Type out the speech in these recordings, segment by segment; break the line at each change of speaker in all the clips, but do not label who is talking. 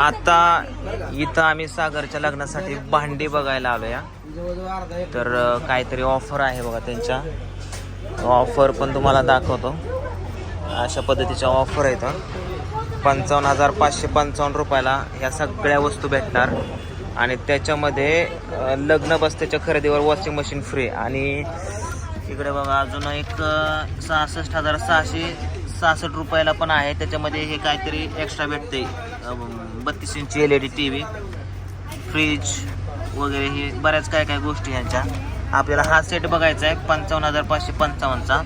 आता इथं आम्ही सागरच्या लग्नासाठी भांडी बघायला आलो या तर काहीतरी ऑफर आहे बघा त्यांच्या. ऑफर पण तुम्हाला दाखवतो. अशा पद्धतीच्या ऑफर आहेत. पंचावन्न हजार पाचशे पंचावन्न रुपयाला ह्या सगळ्या वस्तू भेटणार. आणि त्याच्यामध्ये लग्न बसत्याच्या खरेदीवर वॉशिंग मशीन फ्री आणि इकडे बघा अजून एक सहासष्ट हजार सहाशे सहासष्ट रुपयाला पण आहे. त्याच्यामध्ये हे काहीतरी एक्स्ट्रा भेटते बत्तीस इंची L E D T V fridge वगैरे हे बऱ्याच काय काय गोष्टी ह्यांच्या. आपल्याला हा सेट बघायचा आहे पंचावन्न हजार पाचशे पंचावन्नचा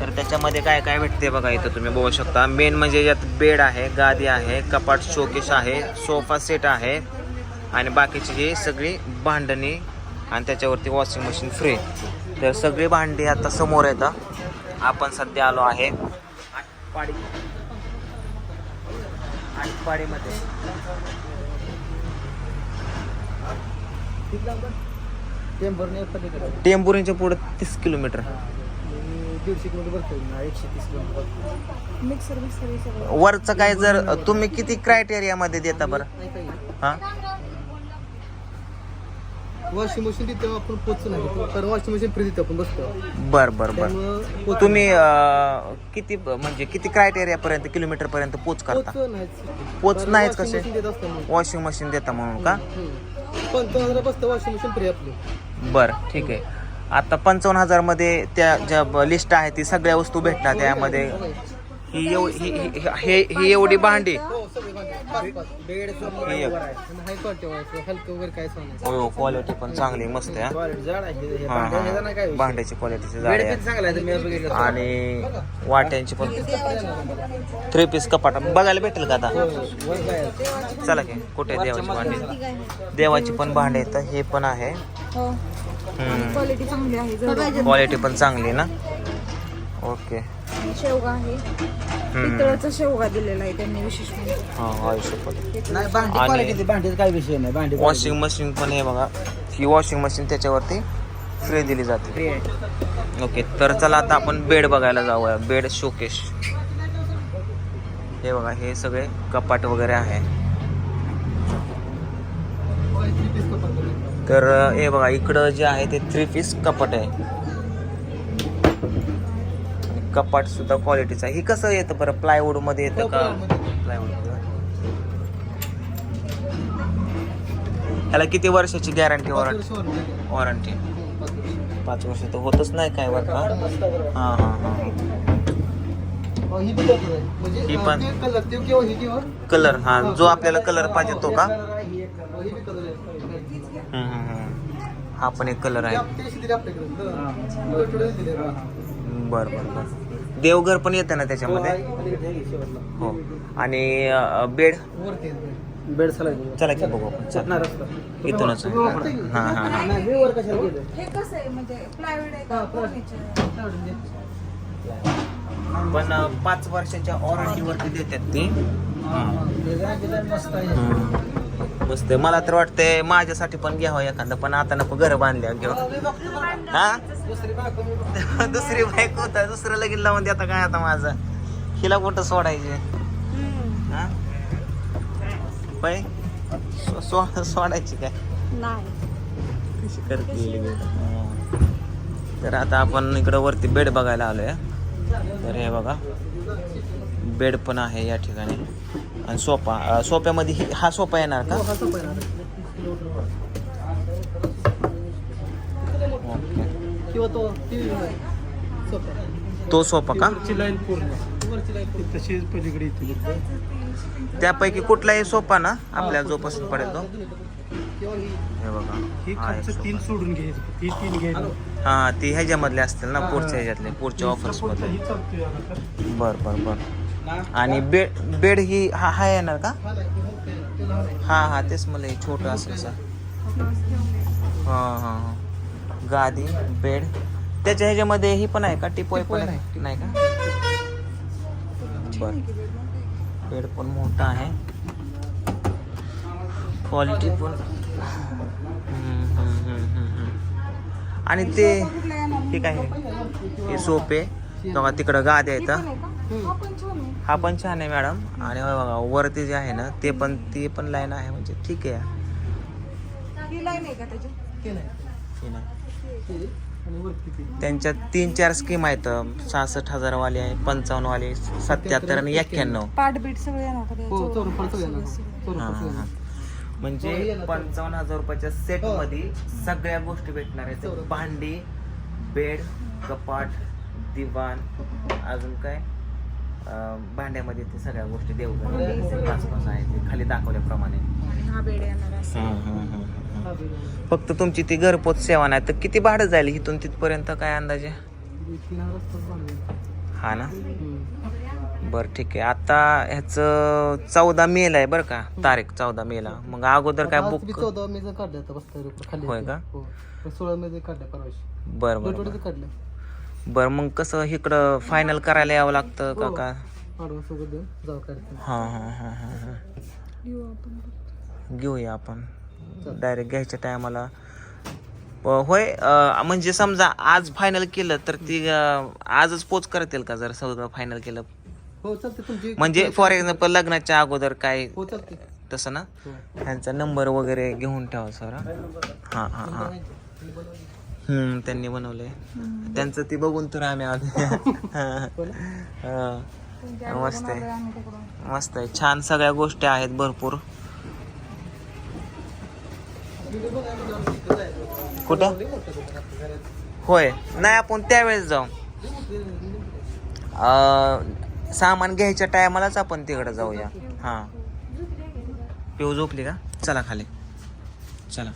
तर त्याच्यामध्ये काय काय भेटते बघा इथं तुम्ही बघू शकता. मेन म्हणजे यात बेड आहे गादी आहे कपाट शोकेश आहे सोफा सेट आहे आणि बाकीची ही सगळी भांडणी आणि त्याच्यावरती वॉशिंग मशीन फ्री तर सगळी भांडी आता समोर येतं आपण सध्या आलो आहे. आटपाडीमध्ये टेंभुरीच्या पुढे तीस किलोमीटर.
दीडशे किलोमीटर भरतो ना एकशे तीस किलोमीटर
मिक्सर मिक्सर सगळं
वरचं काय जर तुम्ही किती क्रायटेरिया मध्ये देता बरं? हा?
वॉशिंग मशीन तिथे आपण पोचू नाही कारण वॉशिंग मशीन फ्री तिथे आपण बसतो.
बर बर बर.
त्यामुळं
तुम्ही अं, किती म्हणजे किती क्रायटेरिया पर्यंत किलोमीटर पर्यंत पोच करता?
पोच नाहीच
पोच
कारण
नाहीच
washing
कसे?
देत असतं.
वॉशिंग मशीन देता म्हणून का.
पंचावन्न हजार बसतं वॉशिंग मशीन फ्री आपली.
बर ठीक आहे. आता पंचावन्न हजारमध्ये त्या ज्या लिस्ट आहे ती सगळ्या वस्तू भेटणार त्यामध्ये. ही एव ही ही- हे ही एवढी भांडी.
हो
ही एक.
हाय क्वालिटी व्हायचं हलकं वगैरे काय सांगायचं
हो क्वालिटी पण चांगली मस्त आहे हा.
जड आहे. हे
हा,
भांडे ह्याचा नाही काय
हा.
विषय.
भांड्याची क्वालिटीची
बेड
जाडी
पण
आहे.
चांगला आहे मी बघितलं
आणि वाट्यांची पण थ्री पीस कपाट बघायला भेटेल का आता?
हो, वर काय
चला की कुठे आहे देवाची भांडी? देवाची पण भांडी आहेत हे पण आहे.
हो. क्वालिटी चांगली आहे.
क्वालिटी पण चांगली आहे ना? ओके.
शेवगा आहे. पितळाचा शेवगा दिलेला आहे त्यांनी विशेष म्हणजे.
हा आयुष्यपत
नाही भांडी
आणि-
quality ती भांडीचा काय विषय नाही भांडी
वॉशिंग मशीन पण हे बघा. ही वॉशिंग मशीन त्याच्यावरती फ्री दिली जाते.
फ्री आहे.
ओके तर चला आता आपण बेड बघायला जाऊया. बेड शोकेश हे बघा हे सगळे कपाट वगैरे आहे. तर हे बघा इकडं जे आहे ते थ्री पीस कपाट आहे. कपाट सुद्धा क्वालिटीचं आहे ही कसं येतं बरं? प्लायवूडमध्ये येतं का. प्लायवूड ह्याला किती वर्षाची गॅरंटी वॉरंटी वॉरंटी पाच वर्ष. तर होतच नाही काय बरं का? हां हां हां.
ही. म्हणजे
पण-
ते कलर ही
हा. जो आपल्याला कलर पाहिजे तो का?
ही
पण एक कलर आहे. बर बर बर. देवघर पण येतं ना त्याच्यामध्ये. हो. आणि बेड.
बेड.
चला की बघू आपण. चला. इथूनच. हां हां हां?
हे म्हणजे furniture?
पण पाच वर्षाच्या वॉरंटीवरती देतात ती.
मस्त.
मला तर वाटतंय माझ्यासाठी पण घ्यावं एखादं पण आता नको घर बांधल्या घेऊ. हा?
दुसरी बायको
होता दुसरं लगीन लावून देता काय आता माझं? हिला कुठं सोडायचे. हा? सोडायची काय?
नाही.
कशी करते तर आता आपण इकडं वरती बेड बघायला आलोय. तर हे बघा. बेड पण आहे या ठिकाणी. आणि सोफा अं, सोफ्यामध्ये ही- हा सोफा येणार का?
हा किंवा तो
सोफा. का?
वरची लाईन पूर्ण. वरची लाईन पूर्ण. तशीच पलीकडे येते
त्यापैकी कुठलाही सोफा ना आपल्याला जो पसंत पडेल तो.
ही
हे बघा.
तीन. सोडून घ्यायचं.
हा ती ह्याच्यामधले असतील ना पुढच्या ह्याच्यातले पुढच्या ऑफर्स
पुढचं
मध्ये. बर बर बर. आणि बेड बेड ही हा हा येणार का?
हा हां
हा तेच मला हे छोटं असेल सर. हां हां हां. गादी बेड. त्याच्या ह्याच्यामध्ये ही पण आहे का? टिपोय पण आहे? नाही का? बर. बेड पण मोठा आहे. क्वालिटी पण. आणि ते ठीक आहे? हे? सोपे. बघा तिकडं गाद्या आहेत
आहे हा पण छान आहे.
हा पण छान आहे मॅडम. आणि बघा वरती जे आहे ना ते पण ती पण लाईन आहे म्हणजे ठीक आहे.
ही लाईन आहे का त्याची?
ते नाही.
ही नाही.
ते आणि वरती ते.
त्यांच्यात तीन चार स्कीम आहेत. सहासष्ट हजारवाली आहे पंचावन्न वाली सत्याहत्तर आणि एक्क्याण्णव.
पाठ बीट सगळे येणार का
हो
हा, हा, हा. म्हणजे पंचावन्न हजार रुपयाच्या सेटमध्ये सगळ्या गोष्टी भेटणार आहेत. भांडी बेड कपाट दिवाण अजून काय? भांड्यामध्ये ते सगळ्या गोष्टी देऊ पाच आहेत ते खाली दाखवल्याप्रमाणे.
आणि हा बेड येणार असं
हा, बरोबर.
फक्त तुमची ती घरपोच सेवा नाही. तर किती भाडं जाईल इथून तिथपर्यंत काय अंदाजे?
हे.
हा ना. बरं ठीक आहे. आता ह्याचं चौदा मेला आहे बरं का? तारीख चौदा मेला मग अगोदर काय बुक
चौदा मेचं काढलं
होय का?
हो. सोळा मेचं काढलं परवाशी.
बरं बरं बरं मग कसं इकडं फायनल करायला यावं लागतं का
हो.
का
ॲडव्हान्स वगैरे देऊन जाऊ काढते
हां हां हां हां हां.
घेऊ आपण
घेऊया आपण. डायरेक्ट घ्यायच्या टायमाला होय अं, म्हणजे समजा आज फायनल केलं तर ती अं, आजच पोच करतील का जर सगळं फायनल केलं?
हो चालते तुमची
म्हणजे फॉर एक्झाम्पल लग्नाच्या अगोदर काय
हो चालते
तसं ना?
हो.
ह्यांचा नंबर वगैरे घेऊन ठेवा सर हां. हां हां हम्म त्यांनी बनवलंय. त्यांचं ती बघून तर आम्ही आलो. हां. मस्त आहे. मस्त आहे. छान सगळ्या गोष्टी आहेत भरपूर. कुठं? होय. नाही आपण त्यावेळेस जाऊ. सामान घ्यायच्या टायमालाच आपण तिकडे जाऊया. हां. पिऊ झोपली का? चला खाली. चला.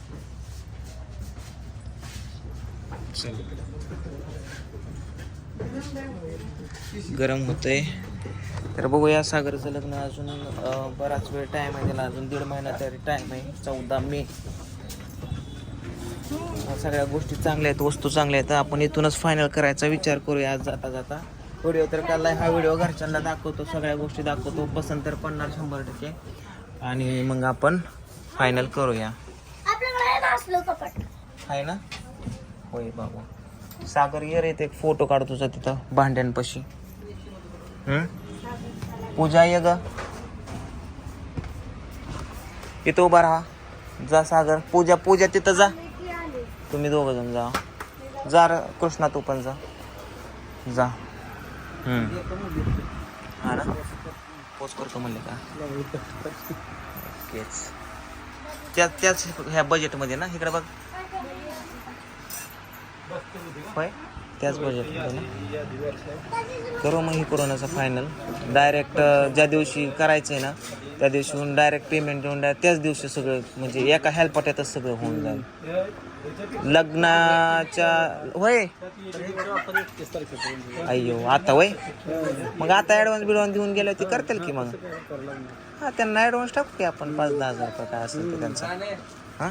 गरम होतंय. तर बघूया सागरचं लग्न अजून बराच वेळ टाइम आहे त्याला. अजून दीड महिना तरी टाइम आहे. चौदा मे. सगळ्या गोष्टी चांगल्या आहेत वस्तू चांगल्या आहेत. आपण इथूनच फायनल करायचा विचार करूया आज जाता जाता. व्हिडिओ तर काढलाय. हा व्हिडिओ घरच्यांना दाखवतो सगळ्या गोष्टी दाखवतो. पसंत तर पडणार शंभर टक्के. आणि मग आपण फायनल करूया. आहे ना? होय बाबा. सागर ये रे ते एक फोटो काढ तुझा तिथं भांड्यांपाशी? पूजा ये ग. इथं उभा राहा. जा सागर. पूजा पूजा तिथं जा. तुम्ही दोघं जण जा. जा रे, कृष्णा तू पण जा. जा. हा. ना? पोच करतो म्हणले का? त्याच त्याच ह्या बजेटमध्ये ना? इकडे बघ. होय? त्याच बजेटमध्ये करू मग ही कोरोनाचा फायनल डायरेक्ट ज्या दिवशी करायचं आहे ना त्या दिवशी डायरेक्ट पेमेंट देऊन द्या त्याच दिवशी सगळं म्हणजे एका हेल्पट्यातच सगळं होऊन जाईल. लग्नाच्या होय? अय्यो आता वय मग आता ॲडव्हान्स बिडव्हान्स देऊन गेलं ते करतील की मग? हा त्यांना ॲडव्हान्स टाकू की आपण पाच दहा हजार रुपये काय असेल ते त्यांचा. हां?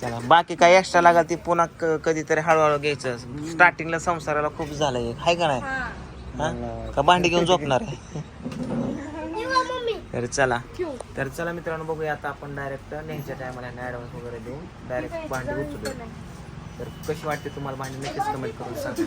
चला बाकी काय एक्स्ट्रा लागल ती पुन्हा क- कधीतरी हळूहळू घ्यायचं. स्टार्टिंगला संसाराला खूप झालंय हाय का नाही?
हा.
का भांडी घेऊन झोपणार आहे? तर चला. तर चला मित्रांनो बघूया आता आपण डायरेक्ट न्यायच्या टायमाला ऍडव्हान्स वगैरे देऊन डायरेक्ट भांडी उचलू तर कशी वाटते तुम्हाला भांडी? नक्कीच कमेंट करून सांगा.